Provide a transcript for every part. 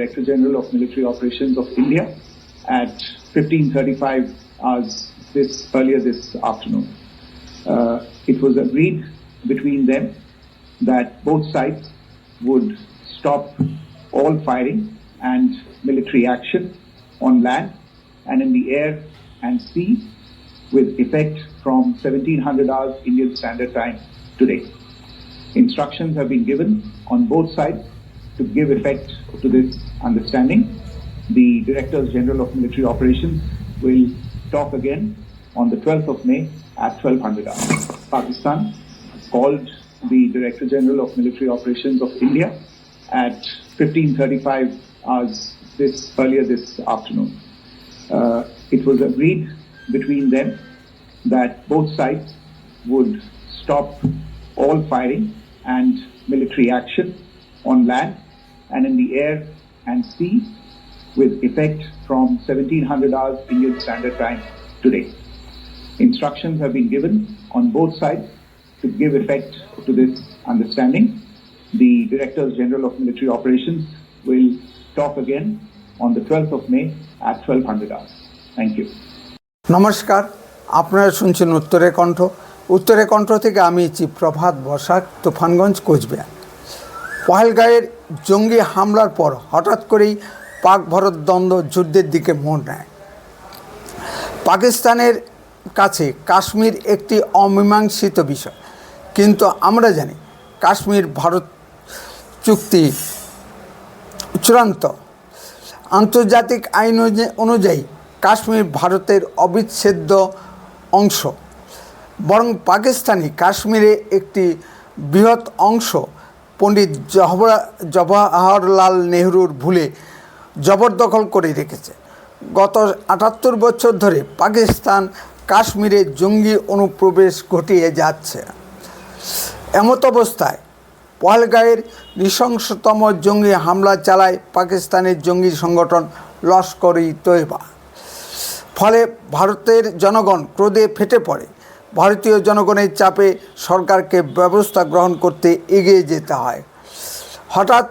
Director General of Military Operations of India at 15:35 hours this earlier this afternoon. Uh, it was agreed between them that both sides would stop all firing and military action on land and in the air and sea with effect from 1700 hours Indian Standard Time today. Instructions have been given on both sides to give effect to this understanding. The Directors General of Military Operations will talk again on the 12th of May at 1200 hours. Pakistan called the Director General of Military Operations of India at 15:35 hours this earlier this afternoon. Uh, it was agreed between them that both sides would stop all firing and military action on land and in the air and sea with effect from 1700 hours Indian Standard Time today. Instructions have been given on both sides to give effect to this understanding. The Directors General of Military Operations will talk again on the 12th of May at 1200 hours. Thank you. নমস্কার আপনারা শুনছেন উত্তরে কণ্ঠ উত্তরে কণ্ঠ থেকে আমি প্রভাত বসাক তুফানগঞ্জ কোচবিহার পহেলগাঁয়ের জঙ্গি হামলার পর হঠাৎ করেই পাক ভারত দ্বন্দ্ব যুদ্ধের দিকে মোড় নেয়। পাকিস্তানের কাছে কাশ্মীর একটি অমীমাংসিত বিষয়। কিন্তু আমরা জানি কাশ্মীর ভারত চুক্তি চূড়ান্ত। আন্তর্জাতিক আইন অনুযায়ী কাশ্মীর ভারতের অবিচ্ছেদ্য অংশ। বরং পাকিস্তানি কাশ্মীরে একটি বৃহৎ অংশ পণ্ডিত জওয়াহরলাল নেহরুর ভুলে জবরদখল করে রেখেছে। গত আটাত্তর বছর ধরে পাকিস্তান কাশ্মীরে জঙ্গি অনুপ্রবেশ ঘটিয়ে যাচ্ছে। এমত অবস্থায় পহেলগাঁয়ের নৃশংসতম জঙ্গি হামলা চালায় পাকিস্তানের জঙ্গি সংগঠন লস্কর ই তৈবা ফলে ভারতের জনগণ ক্রোধে ফেটে পড়ে। ভারতীয় জনগণের চাপে সরকারকে ব্যবস্থা গ্রহণ করতে এগিয়ে যেতে হয়। হঠাৎ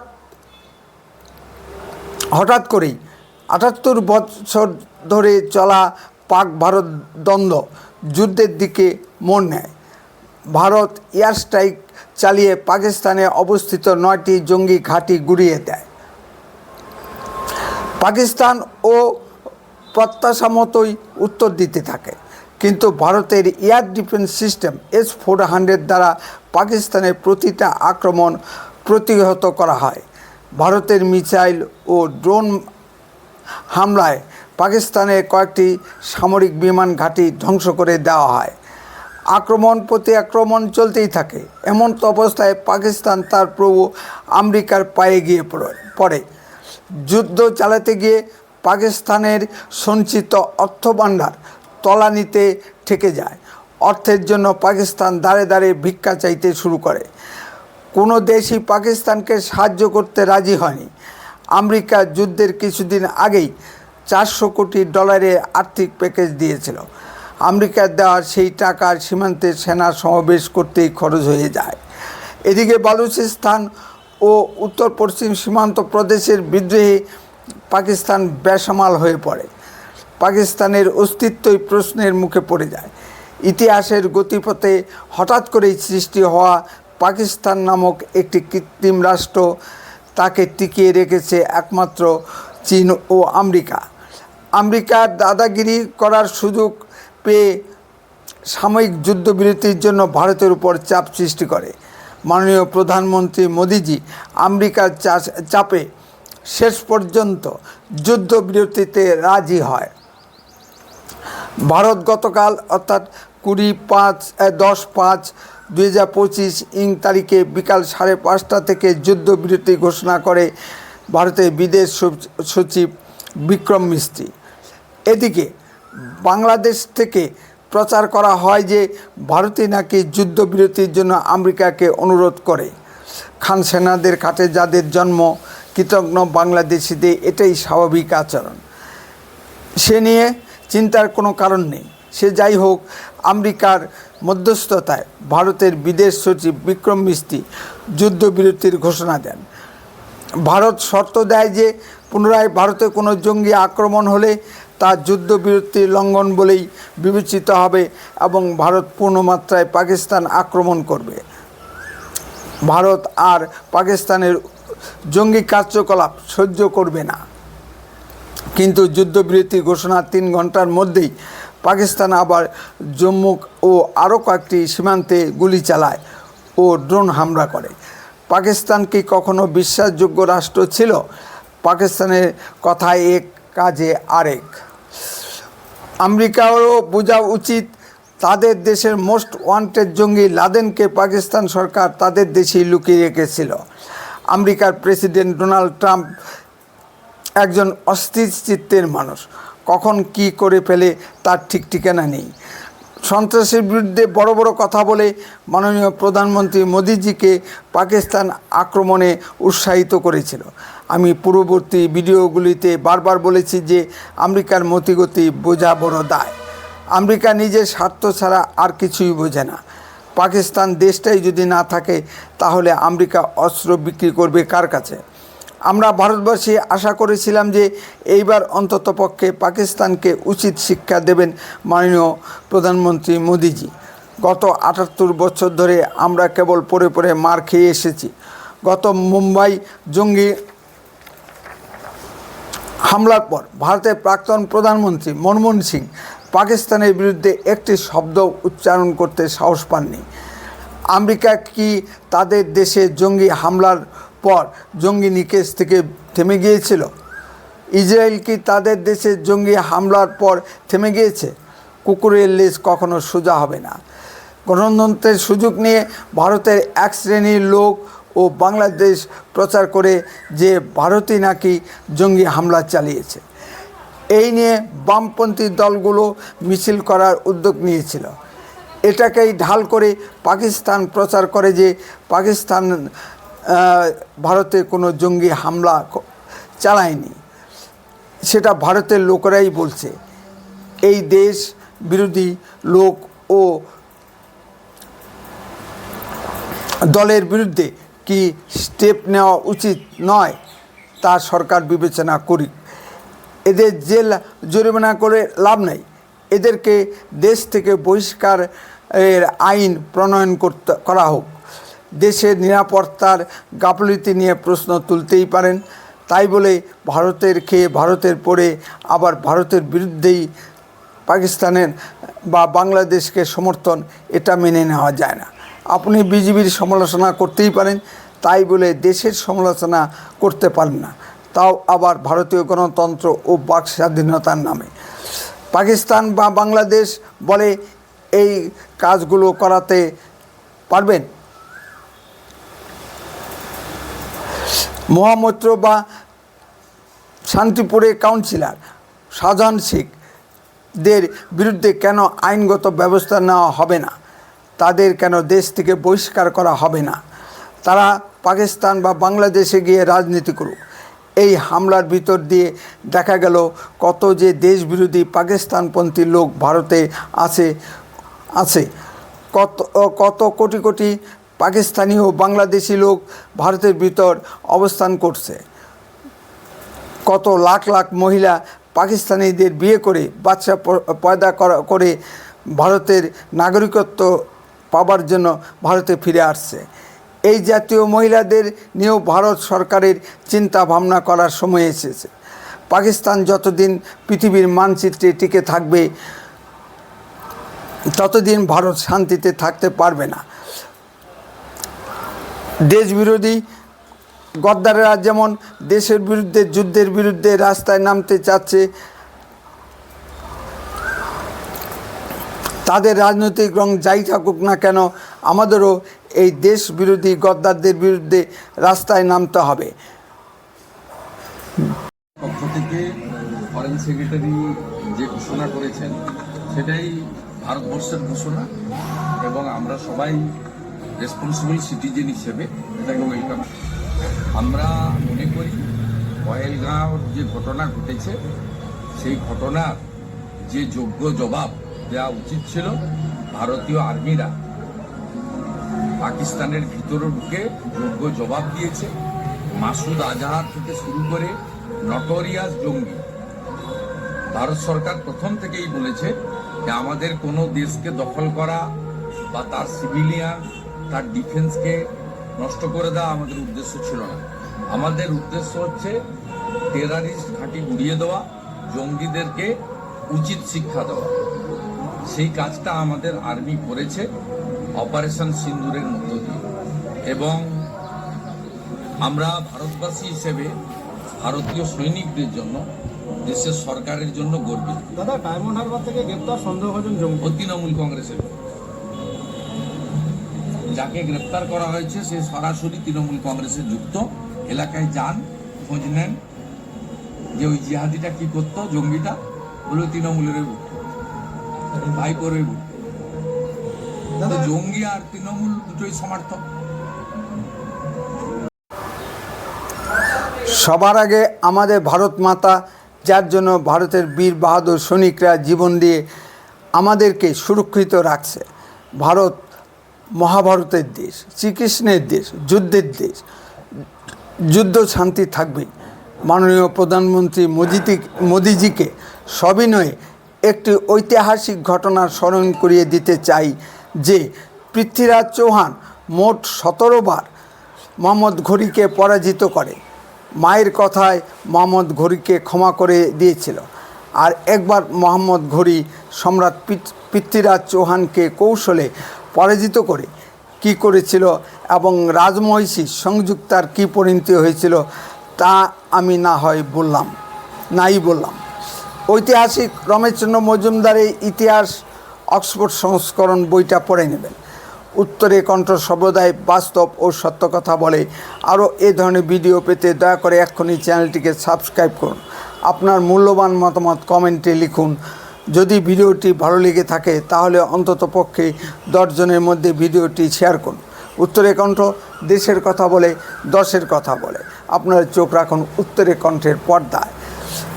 হঠাৎ করেই আটাত্তর বছর ধরে চলা পাক ভারত দ্বন্দ্ব যুদ্ধের দিকে মন নেয়। ভারত এয়ার স্ট্রাইক চালিয়ে পাকিস্তানে অবস্থিত নয়টি জঙ্গি ঘাঁটি গুড়িয়ে দেয়। পাকিস্তান ও প্রত্যাশা মতোই উত্তর দিতে থাকে। কিন্তু ভারতের air defence system S four hundred দ্বারা পাকিস্তানের প্রতিটা আক্রমণ প্রতিহত করা হয়। ভারতের মিসাইল ও ড্রোন হামলায় পাকিস্তানের কয়েকটি সামরিক বিমান ঘাঁটি ধ্বংস করে দেওয়া হয়। আক্রমণ প্রতি আক্রমণ চলতেই থাকে। এমন তো অবস্থায় পাকিস্তান তার প্রভু আমেরিকার পায়ে গিয়ে পড়ে পড়ে। যুদ্ধ চালাতে গিয়ে পাকিস্তানের সঞ্চিত অর্থভাণ্ডার তলানিতে ঠেকে যায়। অর্থের জন্য পাকিস্তান দাঁড়ে দাঁড়ে ভিক্ষা চাইতে শুরু করে। কোনো দেশই পাকিস্তানকে সাহায্য করতে রাজি হয়নি। আমেরিকা যুদ্ধের কিছুদিন আগেই চারশো কোটি ডলারের আর্থিক প্যাকেজ দিয়েছিল। আমেরিকার দেওয়া সেই টাকার সীমান্তে সেনা সমাবেশ করতেই খরচ হয়ে যায়। এদিকে বালুচিস্তান ও উত্তর পশ্চিম সীমান্ত প্রদেশের বিদ্রোহে পাকিস্তান বেসামাল হয়ে পড়ে। পাকিস্তানের অস্তিত্বই প্রশ্নের মুখে পড়ে যায়। ইতিহাসের গতিপথে হঠাৎ করেই সৃষ্টি হওয়া পাকিস্তান নামক একটি কৃত্রিম রাষ্ট্র তাকে টিকিয়ে রেখেছে একমাত্র চীন ও আমেরিকা। আমেরিকার দাদাগিরি করার সুযোগ পেয়ে সাময়িক যুদ্ধবিরতির জন্য ভারতের উপর চাপ সৃষ্টি করে। মাননীয় প্রধানমন্ত্রী মোদিজি আমেরিকার চাপে শেষ পর্যন্ত যুদ্ধবিরতিতে রাজি হয়। ভারত গতকাল অর্থাৎ কুড়ি পাঁচ দশ পাঁচ দুই হাজার পঁচিশ ইং তারিখে বিকাল সাড়ে পাঁচটা থেকে যুদ্ধবিরতি ঘোষণা করে ভারতের বিদেশ সচিব বিক্রম মিস্ত্রি। এদিকে বাংলাদেশ থেকে প্রচার করা হয় যে ভারতই নাকি যুদ্ধবিরতির জন্য আমেরিকাকে অনুরোধ করে। খান সেনাদের কাটে যাদের জন্ম, কৃতজ্ঞ বাংলাদেশিদের এটাই স্বাভাবিক আচরণ। সে নিয়ে চিন্তার কোনো কারণ নেই। সে যাই হোক, আমেরিকার মধ্যস্থতায় ভারতের বিদেশ সচিব বিক্রম মিস্ত্রি যুদ্ধবিরতির ঘোষণা দেন। ভারত শর্ত দেয় যে, পুনরায় ভারতে কোনো জঙ্গি আক্রমণ হলে তা যুদ্ধবিরতি লঙ্ঘন বলেই বিবেচিত হবে এবং ভারত পূর্ণমাত্রায় পাকিস্তান আক্রমণ করবে। ভারত আর পাকিস্তানের জঙ্গি কার্যকলাপ সহ্য করবে না। কিন্তু যুদ্ধবিরতি ঘোষণার তিন ঘণ্টার মধ্যেই পাকিস্তান আবার জম্মু ও আরও কয়েকটি সীমান্তে গুলি চালায় ও ড্রোন হামলা করে। পাকিস্তান কি কখনো বিশ্বাসযোগ্য রাষ্ট্র ছিল? পাকিস্তানের কথায় এক কাজে আরেক। আমেরিকারও বোঝা উচিত তাদের দেশের মোস্ট ওয়ান্টেড জঙ্গি লাদেনকে পাকিস্তান সরকার তাদের দেশেই লুকিয়ে রেখেছিল। আমেরিকার প্রেসিডেন্ট ডোনাল্ড ট্রাম্প একজন অস্থির চিত্তের মানুষ। কখন কি করে ফেলে তার ঠিক ঠিকানা নেই। সন্ত্রাসের বিরুদ্ধে বড় বড় কথা বলে মাননীয় প্রধানমন্ত্রী মোদিজিকে পাকিস্তান আক্রমণে উৎসাহিত করেছিল। আমি পূর্ববর্তী ভিডিওগুলিতে বারবার বলেছি যে আমেরিকার মতিগতি বোঝা বড় দায়। আমেরিকা নিজের স্বার্থ ছাড়া আর কিছুই বোঝে না। পাকিস্তান দেশটাই যদি না থাকে, তাহলে আমেরিকা অস্ত্র বিক্রি করবে কার কাছে? আমরা ভারতবর্ষে আশা করেছিলাম যে এইবার অন্ততপক্ষে পাকিস্তানকে উচিত শিক্ষা দেবেন মাননীয় প্রধানমন্ত্রী মোদিজি। গত আটাত্তর বছর ধরে আমরা কেবল পড়ে পড়ে মার খেয়ে এসেছি। গত মুম্বাই জঙ্গি হামলার পর ভারতের প্রাক্তন প্রধানমন্ত্রী মনমোহন সিং পাকিস্তানের বিরুদ্ধে একটি শব্দ উচ্চারণ করতে সাহস পাননি। আমেরিকা কি তাদের দেশে জঙ্গি হামলার পর জঙ্গি নিকেশ থেকে থেমে গিয়েছিল। ইসরায়েল কি তাদের দেশে জঙ্গি হামলার পর থেমে গিয়েছে? কুকুরের লেজ কখনো সোজা হবে না। গণতন্ত্রের সুযোগ নিয়ে ভারতের এক শ্রেণির লোক ও বাংলাদেশ প্রচার করে যে ভারতই নাকি জঙ্গি হামলা চালিয়েছে। এই নিয়ে বামপন্থী দলগুলো মিছিল করার উদ্যোগ নিয়েছিল। এটাকেই ঢাল করে পাকিস্তান প্রচার করে যে পাকিস্তান ভারতে কোনো জঙ্গি হামলা চালায়নি। সেটা ভারতের লোকেরাই বলছে। এই দেশ বিরোধী লোক ও দলের বিরুদ্ধে কি স্টেপ নেওয়া উচিত নয়, তা সরকার বিবেচনা করি এদের জেল জরিমানা করে লাভ নেই। এদেরকে দেশ থেকে বহিষ্কার এর আইন প্রণয়ন করতে করা হোক। দেশের নিরাপত্তার গাফলতি নিয়ে প্রশ্ন তুলতেই পারেন। তাই বলে ভারতের খেয়ে ভারতের পড়ে, আবার ভারতের বিরুদ্ধেই পাকিস্তানের বা বাংলাদেশকে সমর্থন এটা মেনে নেওয়া যায় না। আপনি বিজেপির সমালোচনা করতেই পারেন, তাই বলে দেশের সমালোচনা করতে পারেন না। তাও আবার ভারতীয় গণতন্ত্র ও বাক স্বাধীনতার নামে। পাকিস্তান বা বাংলাদেশ বলে এই কাজগুলো করাতে পারবেন? মহামৈত্র বা শান্তিপুরে কাউন্সিলর শাহজাহান শেখদের বিরুদ্ধে কেন আইনগত ব্যবস্থা নেওয়া হবে না? তাদের কেন দেশ থেকে বহিষ্কার করা হবে না? তারা পাকিস্তান বা বাংলাদেশে গিয়ে রাজনীতি করুক। এই হামলার ভিতর দিয়ে দেখা গেল কত যে দেশ বিরোধী পাকিস্তানপন্থী লোক ভারতে আছে আছে। কত কত কোটি কোটি পাকিস্তানি ও বাংলাদেশি লোক ভারতের ভিতর অবস্থান করছে। কত লাখ লাখ মহিলা পাকিস্তানিদের বিয়ে করে, বাচ্চা পয়দা করা- ভারতের নাগরিকত্ব পাবার জন্য ভারতে ফিরে আসছে। এই জাতীয় মহিলাদের নিয়েও ভারত সরকারের চিন্তা ভাবনা করার সময় এসেছে। পাকিস্তান যতদিন পৃথিবীর মানচিত্রে টিকে থাকবে, ততদিন ভারত শান্তিতে থাকতে পারবে না। দেশবিরোধী গদ্দারেরা যেমন দেশের বিরুদ্ধে, যুদ্ধের বিরুদ্ধে রাস্তায় নামতে চাচ্ছে, তাদের রাজনৈতিক রং যাই থাকুক না কেন, আমাদেরও এই দেশ বিরোধী গদ্দারদের বিরুদ্ধে রাস্তায় নামতে হবে। পক্ষ থেকে ফরেন সেক্রেটারি যে ঘোষণা করেছেন, সেটাই ভারতবর্ষের ঘোষণা এবং আমরা সবাই রেসপন্সিবল সিটিজেন হিসেবে এটাকে ওয়েলকাম আমরা মনে করি পয়েলগাঁও যে ঘটনা ঘটেছে, সেই ঘটনার যে যোগ্য জবাব দেওয়া উচিত ছিল ভারতীয় আর্মিরা, পাকিস্তানের ভিতরে ঢুকে যোগ্য জবাব দিয়েছে। মাসুদ আজাহার থেকে শুরু করে নটোরিয়াস জঙ্গি। ভারত সরকার প্রথম থেকেই বলেছে যে আমাদের কোনো দেশকে দখল করা বা তার সিভিলিয়ান তার ডিফেন্সকে নষ্ট করে দেওয়া আমাদের উদ্দেশ্য ছিল না। আমাদের উদ্দেশ্য হচ্ছে টেরারিস্ট ঘাঁটি গুড়িয়ে দেওয়া জঙ্গিদেরকে উচিত শিক্ষা দেওয়া। সেই কাজটা আমাদের আর্মি করেছে অপারেশন সিন্দুরের মধ্য দিয়ে। এবং আমরা ভারতবাসী হিসেবে ভারতীয় সৈনিকদের জন্য দেশের সরকারের জন্য গর্বিত। দাদা ডায়মন্ড হারবার থেকে গ্রেপ্তার সন্দেহভাজন জঙ্গি। তৃণমূল কংগ্রেসের। যাকে গ্রেপ্তার করা হয়েছে সে সরাসরি তৃণমূল কংগ্রেসে যুক্ত। এলাকায় যান খোঁজ নেন যে ওই জিহাদিটা কি করতো জঙ্গিটা। বলে তৃণমূলের ভাই করে জঙ্গি আর তৃণমূল দুটোই সমর্থক। সবার আগে আমাদের ভারত মাতা যার জন্য ভারতের বীর বাহাদুর সৈনিকরা জীবন দিয়ে আমাদেরকে সুরক্ষিত রাখছে। ভারত মহাভারতের দেশ, শ্রীকৃষ্ণের দেশ, যুদ্ধের দেশ, যুদ্ধ শান্তি থাকবে মাননীয় প্রধানমন্ত্রী মোদিতি মোদিজিকে সবিনয়ে একটি ঐতিহাসিক ঘটনার স্মরণ করিয়ে দিতে চাই যে পৃথ্বীরাজ চৌহান মোট সতেরো বার মোহাম্মদ ঘড়িকে পরাজিত করে। মায়ের কথায় মোহাম্মদ ঘড়িকে ক্ষমা করে দিয়েছিল। আর একবার মোহাম্মদ ঘড়ি সম্রাট পৃথ- পৃথ্বীরাজ চৌহানকে কৌশলে পরাজিত করে কি করেছিল এবং রাজমহিষী সংযুক্তার কি পরিণতি হয়েছিল তা আমি না হয় বললাম, নাই বললাম। ঐতিহাসিক রমেশচন্দ্র মজুমদারের ইতিহাস অক্সফোর্ড সংস্করণ বইটা পড়ে নেবেন। উত্তরে কণ্ঠ সম্প্রদায় বাস্তব ও সত্য কথা বলে আরও এ ধরনের ভিডিও পেতে দয়া করে এক্ষুনি চ্যানেলটিকে সাবস্ক্রাইব করুন। আপনার মূল্যবান মতামত কমেন্টে লিখুন। যদি ভিডিওটি ভালো লেগে থাকে, তাহলে অন্তত পক্ষে দশজনের মধ্যে ভিডিওটি শেয়ার করুন। উত্তরে কণ্ঠ, দেশের কথা বলে, দশের কথা বলে। আপনার চোখ রাখুন উত্তরে কণ্ঠের পর্দায়।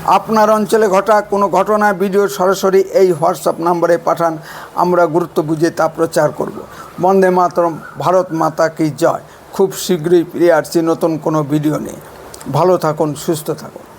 আপনার অঞ্চলে ঘটা কোনো ঘটনা, ভিডিও সরাসরি এই হোয়াটসঅ্যাপ নম্বরে পাঠান, আমরা গুরুত্ব বুঝে তা প্রচার করব। বন্দে মাতরম, ভারত মাতা কি জয়? খুব শীঘ্রই ফিরে আসছি নতুন কোনো ভিডিও নিয়ে। ভালো থাকুন, সুস্থ থাকুন।